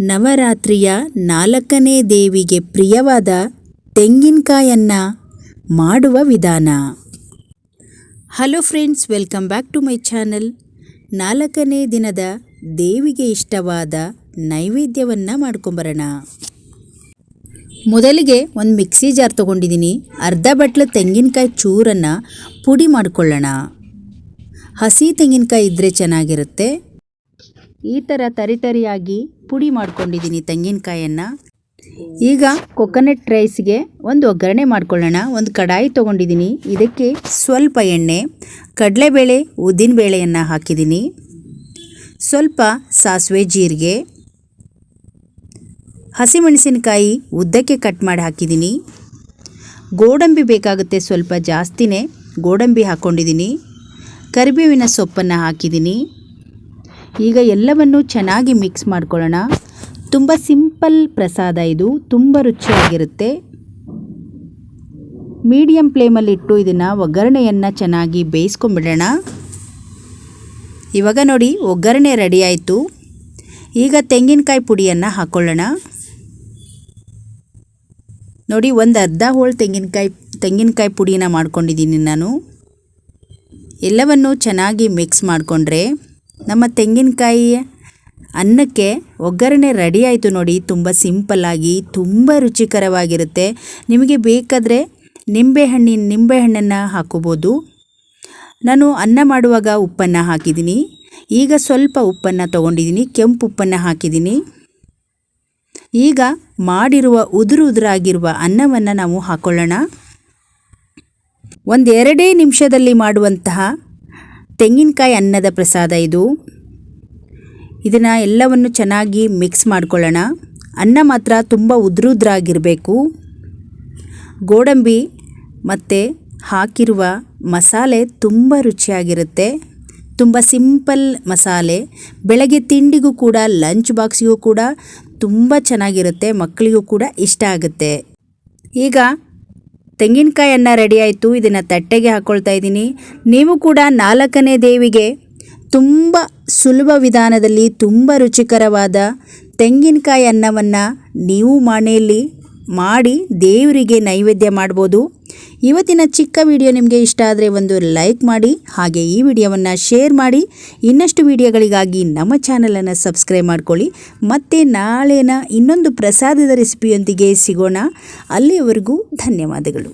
ನವರಾತ್ರಿಯ ನಾಲ್ಕನೇ ದೇವಿಗೆ ಪ್ರಿಯವಾದ ತೆಂಗಿನಕಾಯನ್ನು ಮಾಡುವ ವಿಧಾನ. Hello friends welcome back to my channel ನಾಲ್ಕನೇ ದಿನದ ದೇವಿಗೆ ಇಷ್ಟವಾದ ನೈವೇದ್ಯವನ್ನು ಮಾಡ್ಕೊಂಬರೋಣ. ಮೊದಲಿಗೆ ಒಂದು ಮಿಕ್ಸಿ ಜಾರ್ ತೊಗೊಂಡಿದ್ದೀನಿ ಅರ್ಧ ಬಟ್ಲ ತೆಂಗಿನಕಾಯಿ ಚೂರನ್ನು ಪುಡಿ ಮಾಡಿಕೊಳ್ಳೋಣ. ಹಸಿ ತೆಂಗಿನಕಾಯಿ ಇದ್ದರೆ ಚೆನ್ನಾಗಿರುತ್ತೆ. ಈ ಥರ ತರಿತರಿಯಾಗಿ ಪುಡಿ ಮಾಡ್ಕೊಂಡಿದ್ದೀನಿ ತೆಂಗಿನಕಾಯನ್ನು. ಈಗ ಕೊಕೊನಟ್ ರೈಸ್ಗೆ ಒಂದು ಒಗ್ಗರಣೆ ಮಾಡ್ಕೊಳ್ಳೋಣ. ಒಂದು ಕಡಾಯಿ ತೊಗೊಂಡಿದ್ದೀನಿ ಇದಕ್ಕೆ ಸ್ವಲ್ಪ ಎಣ್ಣೆ, ಕಡಲೆಬೇಳೆ, ಉದ್ದಿನಬೇಳೆಯನ್ನು ಹಾಕಿದ್ದೀನಿ ಸ್ವಲ್ಪ ಸಾಸಿವೆ ಜೀರಿಗೆ, ಹಸಿಮೆಣಸಿನಕಾಯಿ ಉದ್ದಕ್ಕೆ ಕಟ್ ಮಾಡಿ ಹಾಕಿದ್ದೀನಿ ಗೋಡಂಬಿ ಬೇಕಾಗುತ್ತೆ ಸ್ವಲ್ಪ ಜಾಸ್ತಿನೇ ಗೋಡಂಬಿ ಹಾಕ್ಕೊಂಡಿದ್ದೀನಿ ಕರಿಬೇವಿನ ಸೊಪ್ಪನ್ನು ಹಾಕಿದ್ದೀನಿ ಈಗ ಎಲ್ಲವನ್ನು ಚೆನ್ನಾಗಿ ಮಿಕ್ಸ್ ಮಾಡ್ಕೊಳ್ಳೋಣ. ತುಂಬ ಸಿಂಪಲ್ ಪ್ರಸಾದ ಇದು, ತುಂಬ ರುಚಿಯಾಗಿರುತ್ತೆ. ಮೀಡಿಯಂ ಫ್ಲೇಮಲ್ಲಿಟ್ಟು ಇದನ್ನು ಒಗ್ಗರಣೆಯನ್ನು ಚೆನ್ನಾಗಿ ಬೇಯಿಸ್ಕೊಂಬಿಡೋಣ ಇವಾಗ ನೋಡಿ, ಒಗ್ಗರಣೆ ರೆಡಿ ಆಯಿತು. ಈಗ ತೆಂಗಿನಕಾಯಿ ಪುಡಿಯನ್ನು ಹಾಕ್ಕೊಳ್ಳೋಣ ನೋಡಿ, ಒಂದು ಅರ್ಧ ಹೋಳು ತೆಂಗಿನಕಾಯಿ ತೆಂಗಿನಕಾಯಿ ಪುಡಿನ ಮಾಡ್ಕೊಂಡಿದ್ದೀನಿ ನಾನು. ಎಲ್ಲವನ್ನು ಚೆನ್ನಾಗಿ ಮಿಕ್ಸ್ ಮಾಡಿಕೊಂಡ್ರೆ ನಮ್ಮ ತೆಂಗಿನಕಾಯಿಯ ಅನ್ನಕ್ಕೆ ಒಗ್ಗರಣೆ ರೆಡಿ ಆಯಿತು ನೋಡಿ. ತುಂಬ ಸಿಂಪಲ್ಲಾಗಿ ತುಂಬ ರುಚಿಕರವಾಗಿರುತ್ತೆ. ನಿಮಗೆ ಬೇಕಾದರೆ ನಿಂಬೆಹಣ್ಣಿನ ನಿಂಬೆಹಣ್ಣನ್ನು ಹಾಕೋಬೋದು. ನಾನು ಅನ್ನ ಮಾಡುವಾಗ ಉಪ್ಪನ್ನು ಹಾಕಿದ್ದೀನಿ. ಈಗ ಸ್ವಲ್ಪ ಉಪ್ಪನ್ನು ತೊಗೊಂಡಿದ್ದೀನಿ, ಕೆಂಪು ಉಪ್ಪನ್ನು ಹಾಕಿದ್ದೀನಿ. ಈಗ ಮಾಡಿರುವ ಉದುರು ಉದುರಾಗಿರುವ ಅನ್ನವನ್ನು ನಾವು ಹಾಕ್ಕೊಳ್ಳೋಣ ಒಂದೆರಡೇ ನಿಮಿಷದಲ್ಲಿ ಮಾಡುವಂತಹ ತೆಂಗಿನಕಾಯಿ ಅನ್ನದ ಪ್ರಸಾದ ಇದು. ಇದನ್ನು ಎಲ್ಲವನ್ನು ಚೆನ್ನಾಗಿ ಮಿಕ್ಸ್ ಮಾಡ್ಕೊಳ್ಳೋಣ. ಅನ್ನ ಮಾತ್ರ ತುಂಬ ಉದ್ರುದ್ರಾಗಿರಬೇಕು. ಗೋಡಂಬಿ ಮತ್ತು ಹಾಕಿರುವ ಮಸಾಲೆ ತುಂಬ ರುಚಿಯಾಗಿರುತ್ತೆ. ತುಂಬ ಸಿಂಪಲ್ ಮಸಾಲೆ. ಬೆಳಗ್ಗೆ ತಿಂಡಿಗೂ ಕೂಡ ಲಂಚ್ ಬಾಕ್ಸಿಗೂ ಕೂಡ ತುಂಬ ಚೆನ್ನಾಗಿರುತ್ತೆ. ಮಕ್ಕಳಿಗೂ ಕೂಡ ಇಷ್ಟ ಆಗುತ್ತೆ. ಈಗ ತೆಂಗಿನಕಾಯನ್ನ ರೆಡಿ ಆಯಿತು, ಇದನ್ನು ತಟ್ಟೆಗೆ ಹಾಕ್ಕೊಳ್ತಾ ಇದ್ದೀನಿ. ನೀವು ಕೂಡ ನಾಲ್ಕನೇ ದೇವಿಗೆ ತುಂಬ ಸುಲಭ ವಿಧಾನದಲ್ಲಿ ತುಂಬ ರುಚಿಕರವಾದ ತೆಂಗಿನಕಾಯಿ ಅನ್ನವನ್ನು ನೀವು ಮನೆಯಲ್ಲಿ ಮಾಡಿ ದೇವರಿಗೆ ನೈವೇದ್ಯ ಮಾಡ್ಬೋದು. ಇವತ್ತಿನ ಚಿಕ್ಕ ವಿಡಿಯೋ ನಿಮಗೆ ಇಷ್ಟ ಆದರೆ ಒಂದು ಲೈಕ್ ಮಾಡಿ, ಹಾಗೆ ಈ ವಿಡಿಯೋವನ್ನು ಶೇರ್ ಮಾಡಿ. ಇನ್ನಷ್ಟು ವಿಡಿಯೋಗಳಿಗಾಗಿ ನಮ್ಮ ಚಾನಲನ್ನು ಸಬ್ಸ್ಕ್ರೈಬ್ ಮಾಡ್ಕೊಳ್ಳಿ. ಮತ್ತು ನಾಳೆನ ಇನ್ನೊಂದು ಪ್ರಸಾದದ ರೆಸಿಪಿಯೊಂದಿಗೆ ಸಿಗೋಣ. ಅಲ್ಲಿಯವರೆಗೂ ಧನ್ಯವಾದಗಳು.